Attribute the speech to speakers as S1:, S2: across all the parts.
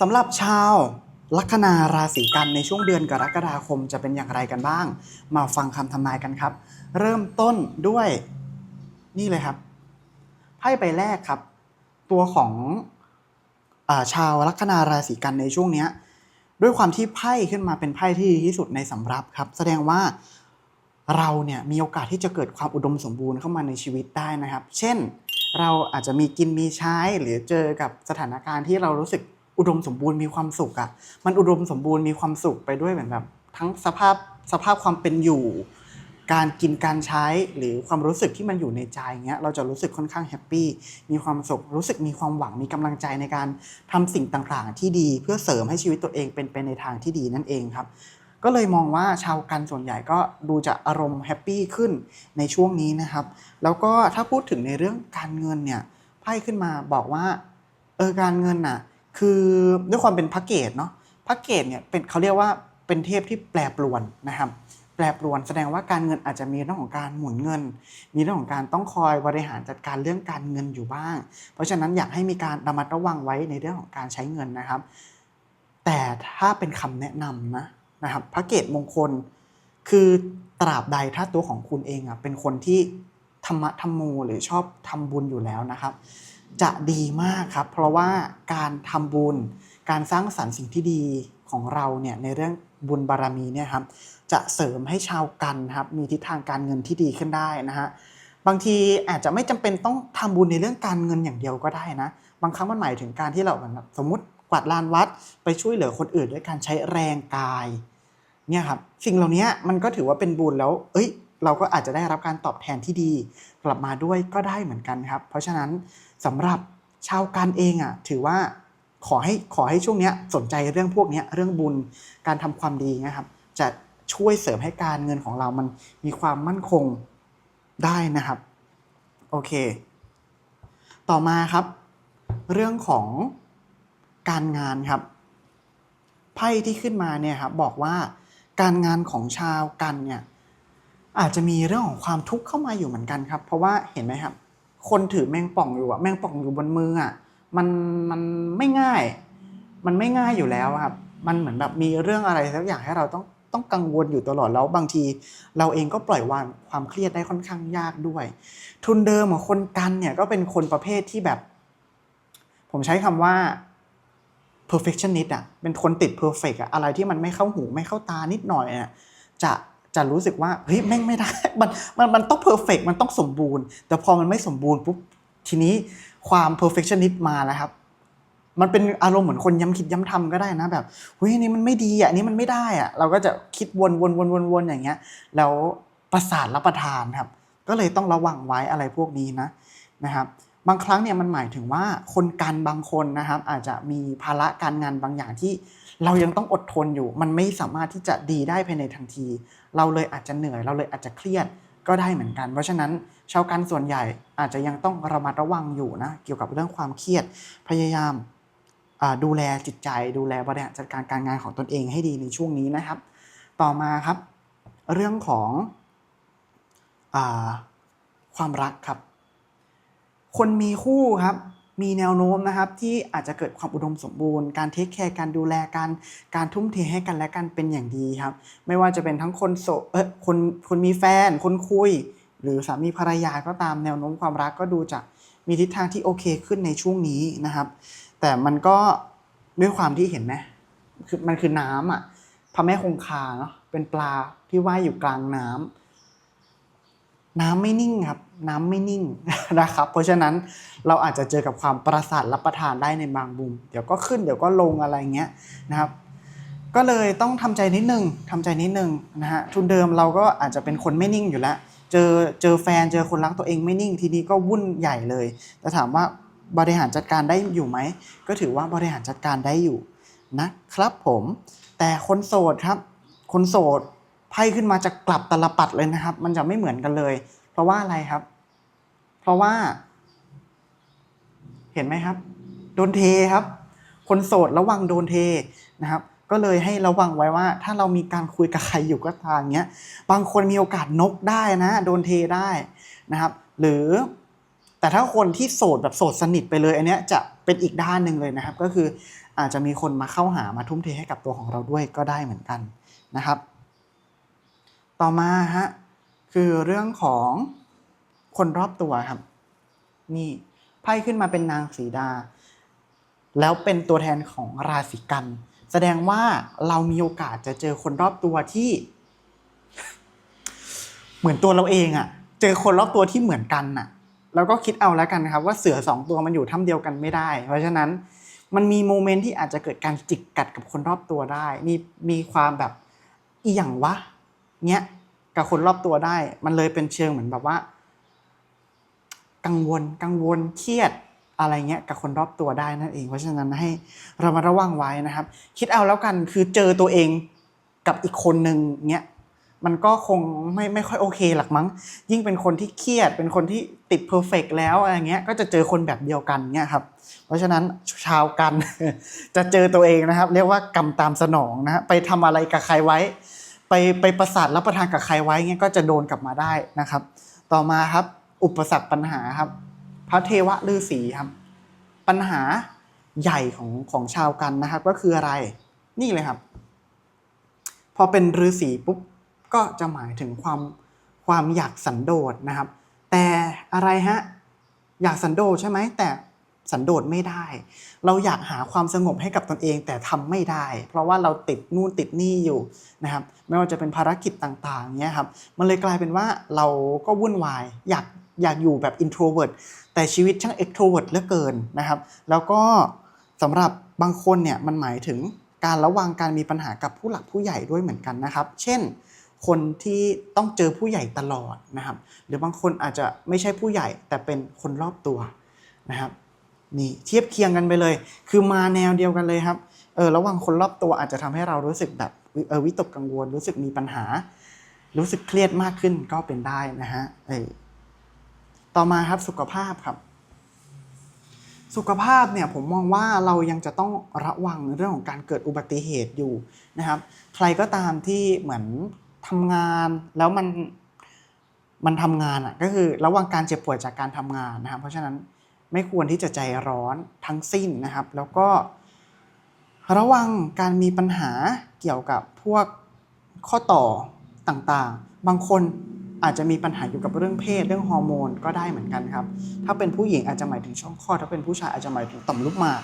S1: สำหรับชาวลัคนาราศีกันในช่วงเดือนกรกฎาคมจะเป็นอย่างไรกันบ้าง มาฟังคำทำนายกันครับ เริ่มต้นด้วยนี่เลยครับไพ่ใบแรกครับ ตัวของอชาวลัคนาราศีกันในช่วงนี้ด้วยความที่ไพ่ขึ้นมาเป็นไพ่ที่ดีที่สุดในสำรับครับ แสดงว่าเราเนี่ยมีโอกาสที่จะเกิดความอุดมสมบูรณ์เข้ามาในชีวิตได้นะครับ เช่น เราอาจจะมีกินมีใช้หรือเจอกับสถานการณ์ที่เรารู้สึก อุดมสมบูรณ์มีความสุขอะ่ะมันอุดมสมบูรณ์มีความสุขไปด้วยเหมือนแบบ ทั้งสภาพสภาพความเป็นอยู่ การกินการใช้หรือความรู้สึกที่มันอยู่ในใจเงี้ยเราจะรู้สึกค่อนข้างแฮปปี้มีความสุขรู้สึกมีความหวังมีกำลังใจในการทำสิ่งต่างๆ ที่ดีเพื่อเสริมให้ชีวิตตัวเองเป็นไปในทางที่ดีนั่นเองครับก็เลยมองว่าชาวกันส่วนใหญ่ก็ดูจะอารมณ์แฮปปี้ขึ้นในช่วงนี้นะครับ แล้วก็ถ้าพูดถึงในเรื่องการเงินเนี่ยไพ่ขึ้นมาบอกว่าเออการเงินน่ะ คือด้วยความเป็นพระเกตเนาะพระเกตเนี่ยเป็นเขาเรียกว่าเป็นเทพที่แปรปรวนนะครับ แปรปรวนแสดงว่าการเงินอาจจะมีเรื่องของการหมุนเงิน มีเรื่องของการต้องคอยบริหารจัดการเรื่องการเงินอยู่บ้าง เพราะฉะนั้นอยากให้มีการระมัดระวังไว้ในเรื่องของการใช้เงินนะครับ แต่ถ้าเป็นคำแนะนำนะนะครับพระเกตมงคล คือตราบใดถ้าตัวของคุณเองอะเป็นคนที่ธรรมะธรรมโมหรือชอบทำบุญอยู่แล้วนะครับ จะดีมากครับ เพราะว่าการทำบุญ การสร้างสรรค์สิ่งที่ดีของเราเนี่ยในเรื่องบุญบารมีเนี่ยครับจะเสริมให้ชาวกันครับมีทิศทางการเงินที่ดีขึ้นได้นะฮะบางทีอาจจะไม่จำเป็นต้องทำบุญในเรื่องการเงินอย่างเดียวก็ได้นะ บางครั้งมันหมายถึงการที่เราแบบสมมติกวาดลานวัดไปช่วยเหลือคนอื่นด้วยการใช้แรงกายเนี่ยครับสิ่งเหล่านี้มันก็ถือว่าเป็นบุญแล้ว เอ้ย เราก็อาจจะได้รับการตอบแทนที่ดี กลับมาด้วยก็ได้เหมือนกันครับ เพราะฉะนั้นสำหรับชาวการเองอะถือว่าขอให้ขอให้ช่วงนี้สนใจเรื่องพวกนี้เรื่องบุญการทำความดีนะครับ จะช่วยเสริมให้การเงินของเรามันมีความมั่นคงได้นะครับโอเค ต่อมาครับ เรื่องของการงานครับไพ่ที่ขึ้นมาเนี่ยครับบอกว่าการงานของชาวกันเนี่ย อาจจะมีเรื่องของความทุกข์เข้ามาอยู่เหมือนกันครับ เพราะว่าเห็นไหมครับ คนถือแมงป่องอยู่อะแมงป่องอยู่บนมืออะมันมันไม่ง่าย มันไม่ง่ายอยู่แล้วครับ มันเหมือนแบบมีเรื่องอะไรสักอย่างให้เราต้องต้องกังวลอยู่ตลอดแล้วบางที เราเองก็ปล่อยวางความเครียดได้ค่อนข้างยากด้วย ทุนเดิมของคนกันเนี่ยก็เป็นคนประเภทที่แบบ ผมใช้คำว่า perfectionist อะเป็นคนติด perfect อะอะไรที่มันไม่เข้าหูไม่เข้าตานิดหน่อยอะจะ จะรู้สึกว่าเฮ้ยแม่งไม่ได้ มันมันมันต้อง perfect มันต้องสมบูรณ์ แต่พอมันไม่สมบูรณ์ปุ๊บทีนี้ความ perfectionist มาแล้วครับ มันเป็นอารมณ์เหมือนคนย้ำคิดย้ำทำก็ได้นะแบบเฮ้ยอันนี้มันไม่ดีอะอันนี้มันไม่ได้อะเราก็จะคิดวนวนวนวนวนอย่างเงี้ย แล้วประสาทรับประทานครับ ก็เลยต้องระวังไว้อะไรพวกนี้นะนะครับบางครั้งเนี่ยมันหมายถึงว่าคนกันบางคนนะครับ อาจจะมีภาระการงานบางอย่างที่ เรายังต้องอดทนอยู่ มันไม่สามารถที่จะดีได้ภายในทันที เราเลยอาจจะเหนื่อย เราเลยอาจจะเครียดก็ได้เหมือนกัน เพราะฉะนั้นชาวกันส่วนใหญ่อาจจะยังต้องระมัดระวังอยู่นะเกี่ยวกับเรื่องความเครียดพยายามดูแลจิตใจ ดูแลบริหารจัดการการงานของตนเองให้ดีในช่วงนี้นะครับ ต่อมาครับ เรื่องของอความรักครับ คนมีคู่ครับ มีแนวโน้มนะครับที่อาจจะเกิดความอุดมสมบูรณ์ การเทคแคร์การดูแลการการทุ่มเทให้กันและกันเป็นอย่างดีครับ ไม่ว่าจะเป็นทั้งคนโสดเออคนคนมีแฟน คนคุย หรือสามีภรรยาก็ตามแนวโน้มความรักก็ดูจะมีทิศทางที่โอเคขึ้นในช่วงนี้นะครับ แต่มันก็ด้วยความที่เห็นไหมคือมันคือน้ำอะพระแม่คงคาเนาะเป็นปลาที่ว่ายอยู่กลางน้ำ น้ำไม่นิ่งครับน้ำไม่นิ่งนะครับ เพราะฉะนั้นเราอาจจะเจอกับความประสาทรับประทานได้ในบางมุม เดี๋ยวก็ขึ้นเดี๋ยวก็ลงอะไรเงี้ยนะครับ ก็เลยต้องทำใจนิดนึงทำใจนิดนึงนะฮะทุนเดิมเราก็อาจจะเป็นคนไม่นิ่งอยู่แล้ว เจอเจอแฟนเจอคนรักตัวเองไม่นิ่งทีนี้ก็วุ่นใหญ่เลย แต่ถามว่าบริหารจัดการได้อยู่ไหม ก็ถือว่าบริหารจัดการได้อยู่นะครับผม แต่คนโสดครับ คนโสด ไพ่ขึ้นมาจะกลับตลปัดเลยนะครับ มันจะไม่เหมือนกันเลย เพราะว่าอะไรครับ เพราะว่า เห็นไหมครับ โดนเทครับ คนโสดระวังโดนเทนะครับ ก็เลยให้ระวังไว้ว่า ถ้าเรามีการคุยกับใครอยู่ก็ตามเงี้ย บางคนมีโอกาสนกได้นะ โดนเทได้นะครับ หรือแต่ถ้าคนที่โสดแบบโสดสนิทไปเลย อันเนี้ยจะเป็นอีกด้านหนึ่งเลยนะครับ ก็คืออาจจะมีคนมาเข้าหามาทุ่มเทให้กับตัวของเราด้วยก็ได้เหมือนกันนะครับ ต่อมาฮะคือเรื่องของคนรอบตัวครับ นี่ไพ่ขึ้นมาเป็นนางสีดา แล้วเป็นตัวแทนของราศีกัน แสดงว่าเรามีโอกาสจะเจอคนรอบตัวที่ เหมือนตัวเราเองอะเจอคนรอบตัวที่เหมือนกันน่ะ แล้วก็คิดเอาแล้วกันครับ ว่าเสือสองตัวมันอยู่ถ้ำเดียวกันไม่ได้ เพราะฉะนั้นมันมีโมเมนต์ที่อาจจะเกิดการจิกกัดกับคนรอบตัวได้ มีมีความแบบอีหยังวะ เนี้ยกับคนรอบตัวได้ มันเลยเป็นเชิงเหมือนแบบว่า กังวลกังวลเครียดอะไรเงี้ยกับคนรอบตัวได้นั่นเอง เพราะฉะนั้นให้เรามาระวังไว้นะครับ คิดเอาแล้วกันคือเจอตัวเองกับอีกคนหนึ่งเงี้ยมันก็คงไม่ไม่ค่อยโอเคหรอกมั้ง ยิ่งเป็นคนที่เครียด เป็นคนที่ติดเพอร์เฟกแล้วอะไรเงี้ย ก็จะเจอคนแบบเดียวกันเงี้ยครับ เพราะฉะนั้นชาวกันจะเจอตัวเองนะครับ เรียกว่ากรรมตามสนองนะฮะไปทำอะไรกับใครไว้ ไปไปประสาทรับประทานกับใครไว้เงี้ยก็จะโดนกลับมาได้นะครับ ต่อมาครับอุปสรรคปัญหาครับ พระเทวะฤาษีครับ ปัญหาใหญ่ของของชาวกันนะครับ ก็คืออะไรนี่เลยครับ พอเป็นฤาษีปุ๊บก็จะหมายถึงความความอยากสันโดษนะครับ แต่อะไรฮะอยากสันโดษใช่ไหมแต่ สันโดษไม่ได้ เราอยากหาความสงบให้กับตนเองแต่ทำไม่ได้ เพราะว่าเราติดนู่นติดนี่อยู่นะครับ ไม่ว่าจะเป็นภารกิจต่างๆเนี้ยครับ มันเลยกลายเป็นว่าเราก็วุ่นวาย อยากอยากอยู่แบบ introvert แต่ชีวิตช่าง extrovert เหลือเกินนะครับ แล้วก็สำหรับบางคนเนี่ยมันหมายถึงการระวังการมีปัญหากับผู้หลักผู้ใหญ่ด้วยเหมือนกันนะครับ เช่นคนที่ต้องเจอผู้ใหญ่ตลอดนะครับ หรือบางคนอาจจะไม่ใช่ผู้ใหญ่แต่เป็นคนรอบตัวนะครับ นี่เทียบเคียงกันไปเลย คือมาแนวเดียวกันเลยครับเออระหว่างคนรอบตัวอาจจะทำให้เรารู้สึกแบบเออวิตกกังวล รู้สึกมีปัญหา รู้สึกเครียดมากขึ้นก็เป็นได้นะฮะเออต่อมาครับสุขภาพครับ สุขภาพเนี่ยผมมองว่าเรายังจะต้องระวังเรื่องของการเกิดอุบัติเหตุอยู่นะครับ ใครก็ตามที่เหมือนทำงานแล้วมันมันทำงานอะก็คือระวังการเจ็บป่วยจากการทำงานนะครับ เพราะฉะนั้น ไม่ควรที่จะใจร้อนทั้งสิ้นนะครับ แล้วก็ระวังการมีปัญหาเกี่ยวกับพวกข้อต่อต่างๆ บางคนอาจจะมีปัญหาเกี่ยวกับเรื่องเพศเรื่องฮอร์โมนก็ได้เหมือนกันครับ ถ้าเป็นผู้หญิงอาจจะหมายถึงช่องคลอดถ้าเป็นผู้ชายอาจจะหมายถึงต่อมลูกหมาก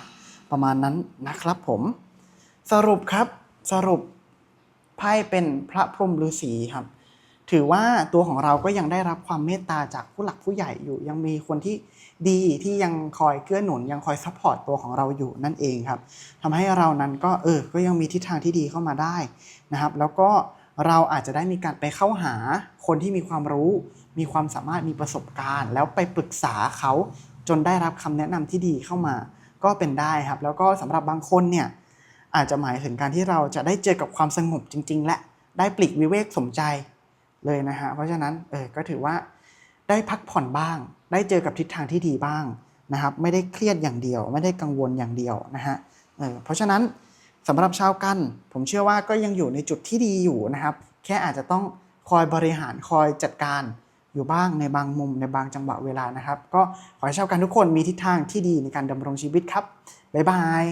S1: ประมาณนั้นนะครับผม สรุปครับสรุปไพ่เป็นพระพรหมฤาษีครับ ถือว่าตัวของเราก็ยังได้รับความเมตตาจากผู้หลักผู้ใหญ่อยู่ ยังมีคนที่ ดีที่ยังคอยเกื้อหนุนยังคอยซัพพอร์ตตัวของเราอยู่นั่นเองครับทำให้เรานั้นก็เออก็ยังมีทิศทางที่ดีเข้ามาได้นะครับแล้วก็เราอาจจะได้มีการไปเข้าหาคนที่มีความรู้ มีความสามารถมีประสบการณ์ แล้วไปปรึกษาเขาจนได้รับคำแนะนำที่ดีเข้ามา ก็เป็นได้ครับ แล้วก็สำหรับบางคนเนี่ยอาจจะหมายถึงการที่เราจะได้เจอกับความสงบจริง ๆ และได้ปลีกวิเวกสมใจเลยนะฮะเพราะฉะนั้นเออก็ถือว่าได้พักผ่อนบ้าง ได้เจอกับทิศทางที่ดีบ้างนะครับ ไม่ได้เครียดอย่างเดียว ไม่ได้กังวลอย่างเดียวนะฮะเเพราะฉะนั้นสำหรับชาวกัน ผมเชื่อว่าก็ยังอยู่ในจุดที่ดีอยู่นะครับ แค่อาจจะต้องคอยบริหารคอยจัดการอยู่บ้างในบางมุมในบางจังหวะเวลานะครับ ก็ขอให้ชาวกันทุกคนมีทิศทางที่ดีในการดำรงชีวิตครับบ๊ายบาย